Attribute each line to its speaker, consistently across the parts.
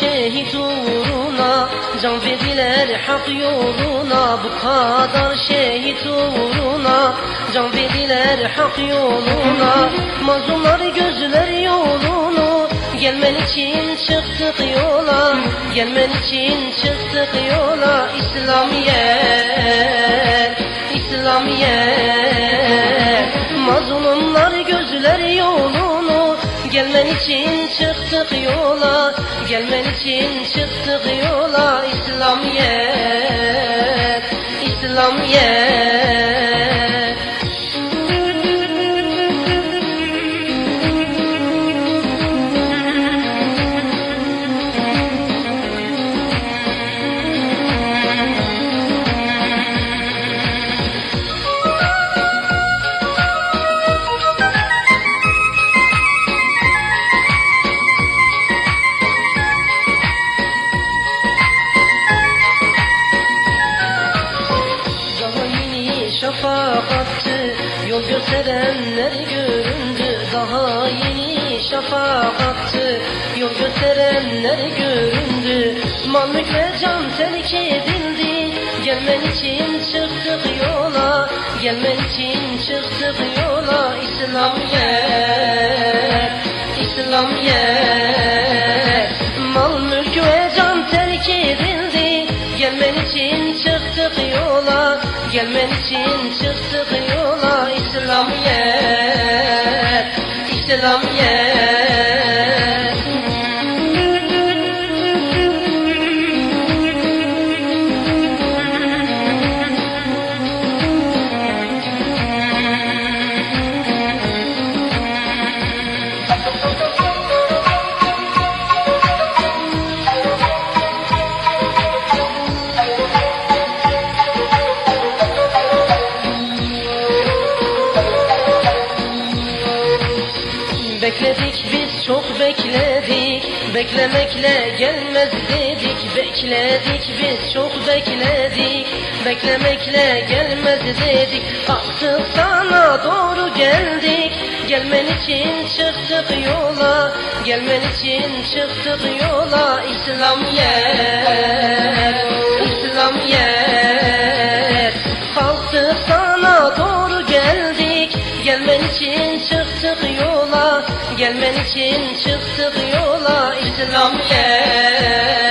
Speaker 1: şehit uğruna Can verdiler hak yoluna. Bu kadar şehit uğruna Can verdiler hak yoluna. Mazlumlar gözler yolunu Gelmen için çıktık yola. Gelmen için çıktık yola İslamiyet İslamiyet Mazlumlar gözler yolunu Gelmen için çıktık yola Gelmen için çıktık yola İslamiyet İslamiyet yeni şafak attı Yol gösterenler göründü. Daha yeni şafak attı Yol gösterenler göründü. Mal mülk ve can terk edildi. Gelmen için çıktık yola Gelmen için çıktık yola. İslamiyet İslamiyet yola Gelmen için çıktık yola. İslamiyet İslamiyet bekledik Beklemekle gelmez dedik Bekledik biz çok bekledik Beklemekle gelmez dedik. Artık sana doğru geldik Gelmen için çıktık yola Gelmen için çıktık yola. İslamiyet İslamiyet için çıktık yola İslamiyet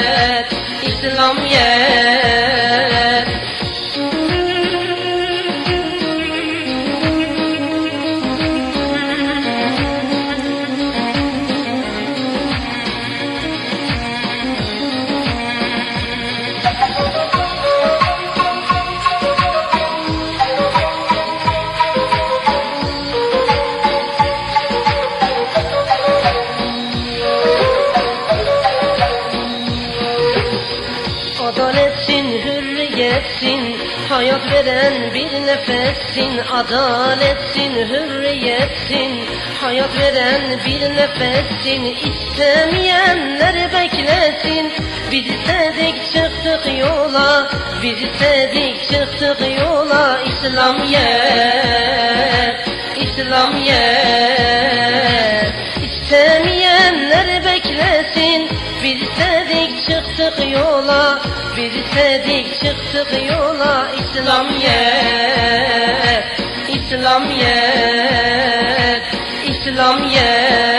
Speaker 1: hayat veren bir nefessin. Adaletsin, hürriyetsin, hayat veren bir nefessin. İstemeyenler beklesin, biz istedik çıktık yola, biz istedik çıktık yola. İslamiyet, İslamiyet. İstemeyenler beklesin, biz istedik çıktık yola Biz istedik çıktık yola. İslamiyet İslamiyet İslamiyet